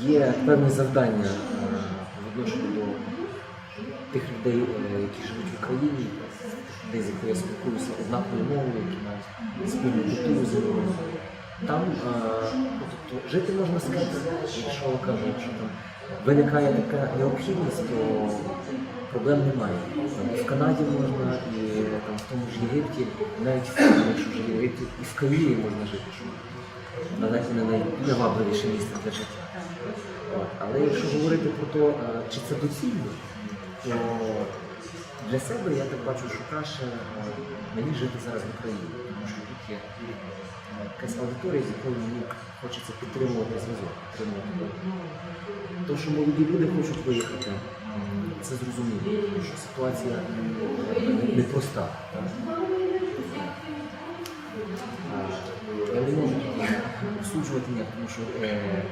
Є певні завдання е, по відношенню до тих людей, е, які живуть в Україні, людей, з якими я спілкуюся однаковою мовою, які мають спільну культуру зі мною. Там е, тобто, жити можна скрізь. Якщо кажуть, що там виникає така необхідність, то проблем немає. Там, і в Канаді можна, і там, в тому ж Єгипті, навіть якщо вже Єгипті, і в Каїрі можна жити. Що далеко не найневабливіше місце для життя. Але якщо говорити про те, е, чи це доцільно, то для себе я так бачу, що краще е, мені жити зараз в Україні, тому що тут є е, якась аудиторія, з якою мені хочеться підтримувати зв'язок, підтримувати. То, що молоді люди хочуть виїхати, це зрозуміло, тому що ситуація непроста. Е, Я не можу їх осуджувати ніяк, тому що е,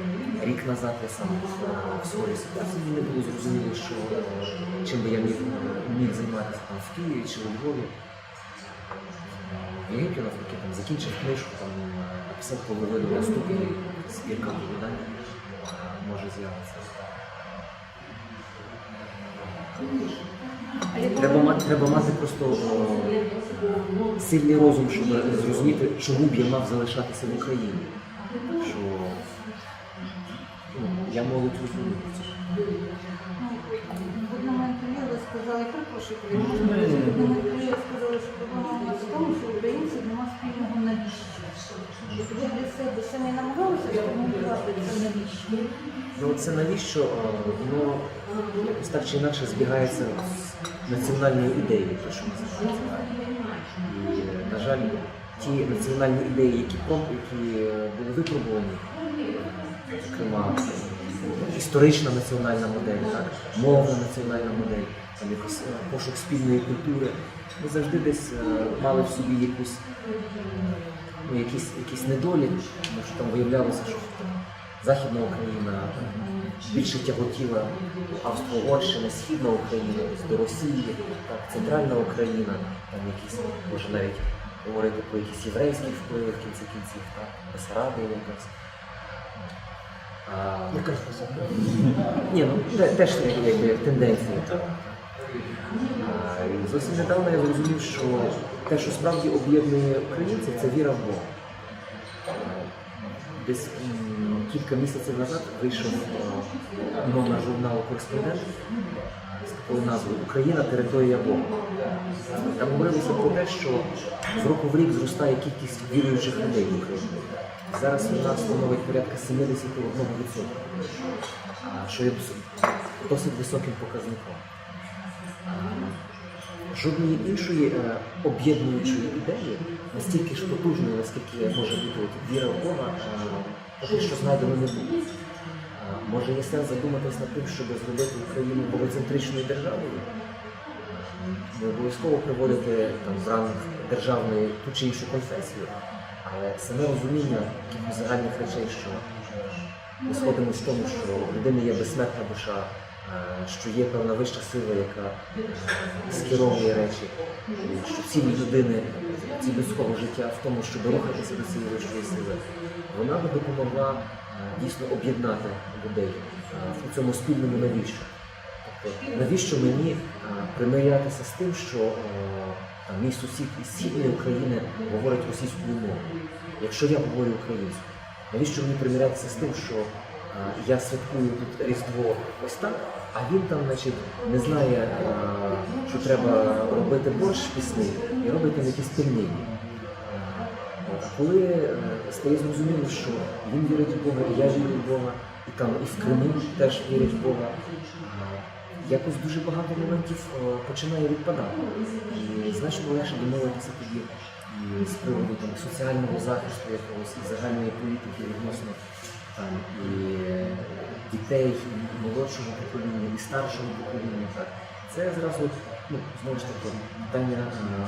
рік назад я сам е, в схожій ситуації, не було зрозуміло, що е, чим би я міг, міг займатися там в Києві чи у Львові. В Єгипті навпаки там закінчив книжку, там е, написав половину наступної збірка оповідань е, може з'явитися. Треба мати, треба мати просто о, сильний розум, щоб зрозуміти, чому б я мав залишатися в Україні. Що ну, я молодь розумію. В одному інтерв'ю ви сказали, перепрошую, в одному інтерв'ю ви сказали, що проблема у нас в тому, що українців нема спільного навіщо. Ви для себе самі намагалися сформулювати це навіщо? Ну це навіщо воно якось так чи інакше збігається з національною ідеєю, те, що ми називаємо. І, на жаль, ті національні ідеї, які які були випробувані, зокрема історична національна модель, так, мовна національна модель, там якось е, пошук спільної культури, ми завжди десь е, мали в собі якусь ну, якісь, якісь недолі, тому що там виявлялося, що Західна Україна більше тяготіла Австро-Угорщини, Східна Україна до Росії, так, Центральна Україна, там якісь, може навіть говорити про якісь єврейські впливи в кінці кінців, Бесарабія якась. А, ні, ну те- теж якби, якби тенденції. А, і Зовсім недавно я зрозумів, що те, що справді об'єднує українців, це віра в Бога. Десь м, кілька місяців назад вийшов е, номер журналу Кореспондент з такою назвою Україна територія Бога. Там говорилося про те, що з року в рік зростає кількість віруючих людей в Україні. Зараз нас становить порядка 71%, а, що є досить високим показником. Жодної іншої е, об'єднуючої ідеї, настільки ж потужної, наскільки може бути віра в Бога, е, поки що знайдено не було. Може є сенс задуматись над тим, щоб зробити Україну богоцентричною державою? Не обов'язково приводити там в ранг державної ту чи іншу конфесію, але саме розуміння загальних речей, що ми сходимося в тому, що в людини є безсмертна душа, е, що є певна вища сила, яка е, скеровує речі, що ціль людини, ціль людського життя в тому, щоб рухатися до цієї вищої сили, вона би допомогла е, дійсно об'єднати людей е, у цьому спільному навіщо. Навіщо мені е, примирятися з тим, що е, там, мій сусід із східної України говорить російською мовою, якщо я говорю українською? Навіщо мені примирятися з тим, що е, я святкую тут Різдво ось так, а він там, значить, не знає, що треба робити борщ пісний і робить там якісь пельмені. Коли стає зрозуміло, що він вірить в Бога, і я вірю в Бога, і там і в Криму теж вірять в Бога, якось дуже багато моментів е, починає відпадати. І значно легше домовитися тоді і з приводу там, соціального захисту якогось і загальної політики відносно там, і е, дітей, і молодшого покоління, і старшого покоління. Так. Це зразу, ну, знову ж таки, питання е,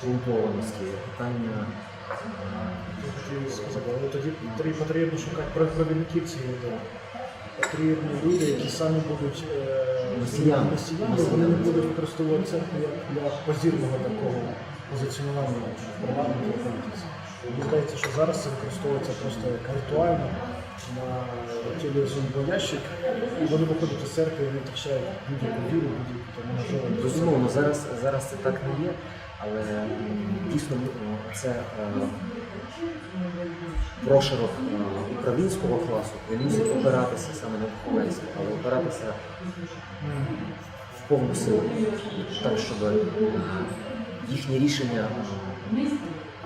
корумпованості, питання сказав, але тоді потрібно шукати про- провідників цієї ідеї. Потрібні люди, які самі будуть е, носіями, вони не будуть використовувати це як для позірного такого позиціонування в парламенті політиці. Мені здається, що зараз це використовується просто як ритуально, на тілі зомбоящик, і вони виходять із церкви, і вони втрачають будь-яку віру, будь-яку можливість. Безумовно, зараз, зараз це так не є, але м, дійсно це е, прошарок е, управлінського класу, він мусить опиратися саме на духовенство, але опиратися в повну силу, так, щоб їхні рішення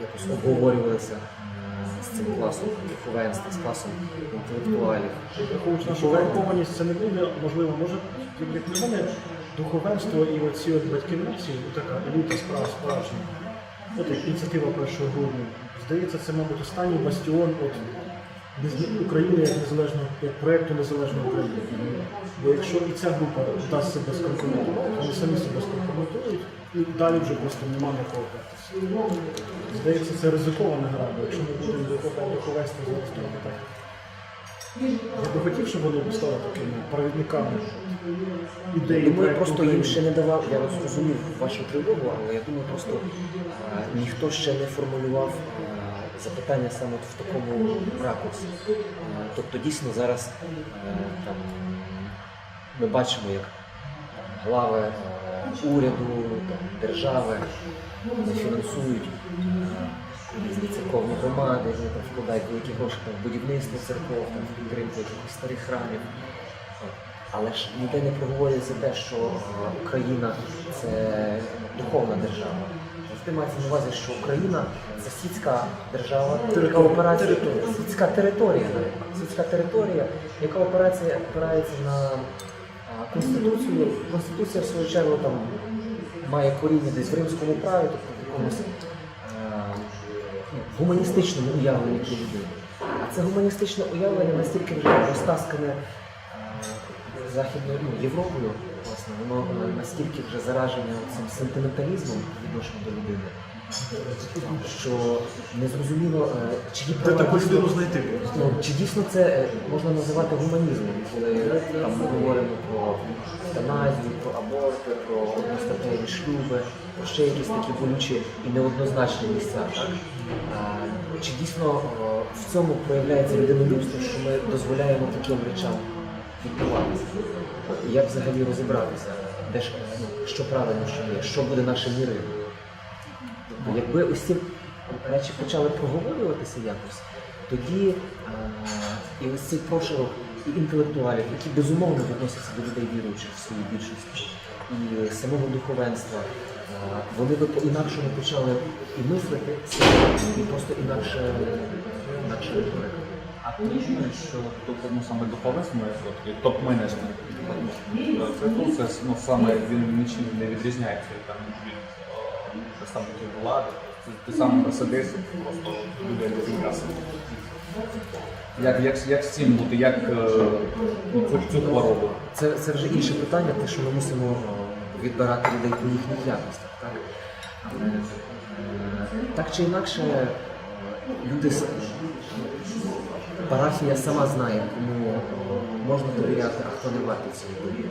якось обговорювалися з цим класом духовенства, з класом інтелектуалів. Враховуючи нашу корумпованість, це не буде можливо, може, як на мене, духовенство і оці от батьки нації, така еліта справ справжня. От ініціатива 1 грудня. Здається, це, мабуть, останній бастіон от України як незалежного, як проєкту Незалежної України. Бо якщо і ця група дасть себе скомпрометувати, вони самі себе скомпрометують, і далі вже просто нема на кого. Здається, це ризикована гра, бо якщо ми будемо духовенство зараз трохи так. Я би хотів, щоб вони стали такими провідниками ідеї. Думаю, просто їм ще не давав, я розумів вашу тривогу, але я думаю, просто е, ніхто ще не формулював е, запитання саме в такому ракурсі. Е, тобто дійсно зараз е, там, ми бачимо, як глави е, уряду, держави вони фінансують церковні громади, вони там вкладають великі гроші в будівництво церков, там, в підтримку якихось старих храмів. Але ж ніде не проговорюється те, що Україна це духовна держава. Завжди мається на увазі, що Україна це світська держава, яка опирається світська територія, світська територія, яка опирається, опирається на конституцію. Конституція, в свою чергу, там має коріння десь в римському праві, тобто в якомусь ну, гуманістичному уявленні про людину. А це гуманістичне уявлення настільки вже розтаскане Західною ну, Європою, воно е, настільки вже заражене цим сентименталізмом по відношенню до людини, що незрозуміло, е, чиї Де таку людину знайти? Ну, чи дійсно це е, можна називати гуманізмом, коли там ми говоримо про евтаназію, про аборти, про одностатеві шлюби, про ще якісь такі болючі і неоднозначні місця. Так? Чи дійсно в цьому проявляється людинолюбство, що ми дозволяємо таким речам відбуватися? Як взагалі розібратися, де ж ну, що правильно, що є, що буде міром? Тобто, якби ці речі почали проговорюватися якось, тоді а, і ось цей прошарок інтелектуалів, які безумовно відносяться до людей віруючих в своїй більшості, і самого духовенства, а, вони би по-інакшому почали і мислити і просто інакше, інакше говорити. А ти думаєш, що ну, саме духовенство, от, і топ-менеджмент це ну, саме він нічим не відрізняється там, від е, представників влади. Це ти сам Мерседес, просто люди без м'яса. Як, як, як з цим бути, як е, ну, цю, цю хворобу? Це, це вже інше питання, те, що ми мусимо відбирати людей по їхніх якостях. Так? Але, е, так чи інакше, е, люди парафія сама знає, кому можна довіряти, а хто не вартий цієї довіри.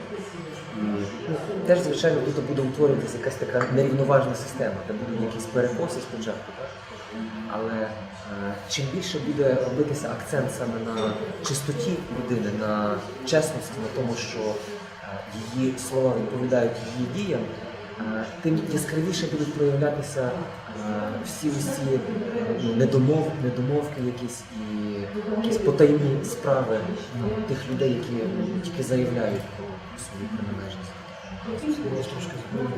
Теж, звичайно, тут буде утворюватися якась така нерівноважна система, де будуть якісь перекоси спочатку. Але е, чим більше буде робитися акцент саме на чистоті людини, на чесності, на тому, що е, її слова відповідають її діям, тим яскравіше будуть проявлятися е, всі ці ну, недомов, недомовки якісь і якісь потайні справи ну, тих людей, які тільки заявляють свою приналежність.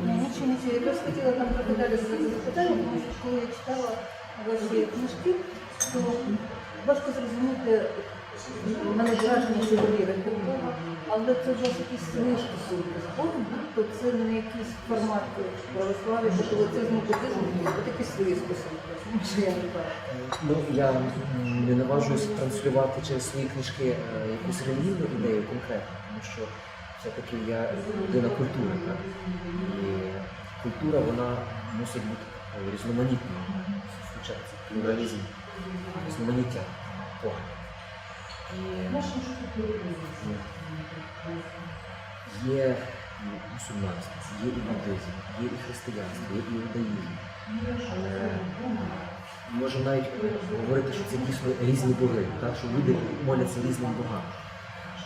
Нічого. Якраз хотіла там задати запитання, тому що коли я читала ваші книжки, то важко зрозуміти в мене враження, що ви але це ж якісь свої стосунки з Богом, то це не якийсь формат православ'я, католицизму, буддизму, а якісь свої стосунки. Я не. Ну, я не наважуюся транслювати через свої книжки е, якусь релігійну ідею конкретно, тому що все-таки я людина культури, так? І культура вона мусить бути різноманітною. Включається плюралізм, різноманіття поглядів. І є і мусульманство, є і буддизм, є і християнство, є іудаїзм. Але можемо навіть говорити, що це дійсно різні боги, так? що люди моляться різним богам.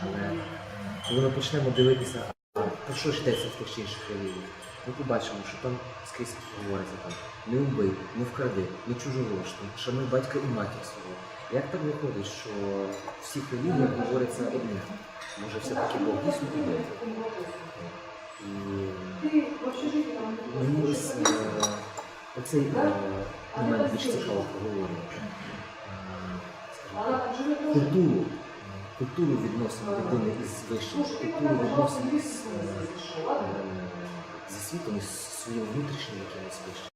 Але коли ми почнемо дивитися, про що ж йдеться в тих чи інших релігіях, ми побачимо, що там скрізь говориться там не вбий, не вкради, не чужорож, там, шануй батька і матір свого. Як так виходить, що в всіх релігіях говориться одне? Може все-таки Бог дійсно один? І мені ось е, оцей е, момент більш цікаво так, Культуру, культуру відносин людини із вищим, культуру відносин із, зі світом, із своїм внутрішнім якимось вищим.